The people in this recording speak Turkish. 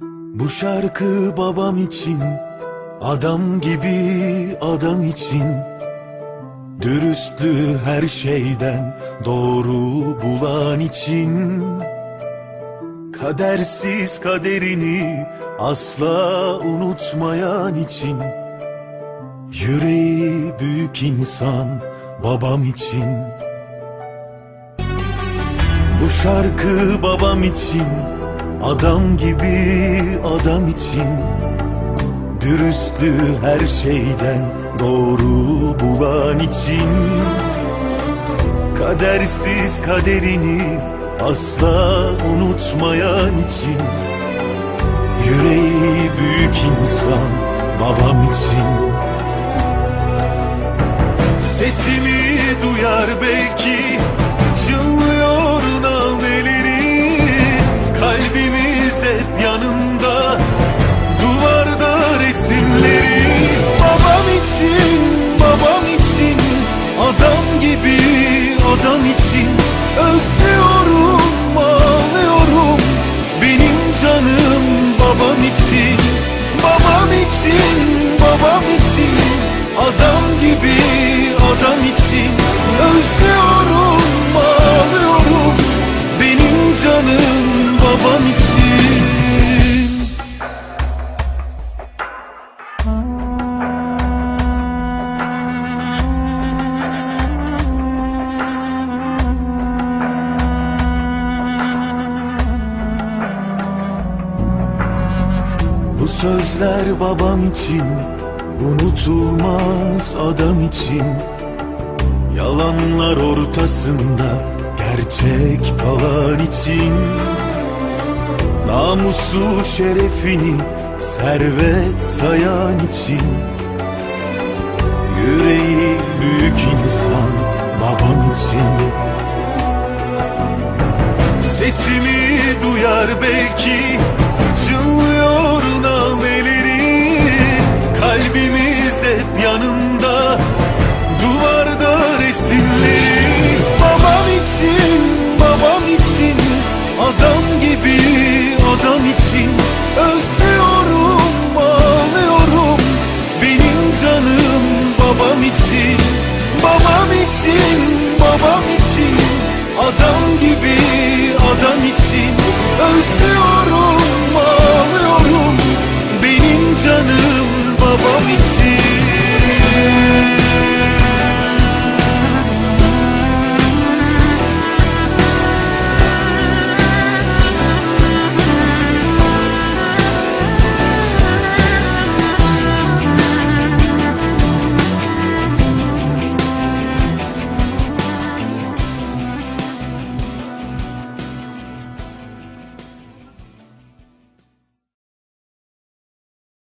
Bu şarkı babam için, adam gibi adam için. Dürüstlüğü her şeyden doğru bulan için. Kadersiz kaderini asla unutmayan için. Yüreği büyük insan babam için. Bu şarkı babam için, adam gibi adam için. Dürüstlüğü her şeyden doğru bulan için. Kadersiz kaderini asla unutmayan için. Yüreği büyük insan babam için. Sesimi duyar belki gibi adam için Özlüyorum, Bu sözler babam için Unutulmaz adam için. Yalanlar ortasında Gerçek kalan için. Namusu şerefini Servet sayan için. Yüreği büyük insan Babam için. Sesimi duyar belki için Özlüyorum ağlıyorum Benim canım babam için Babam için babam için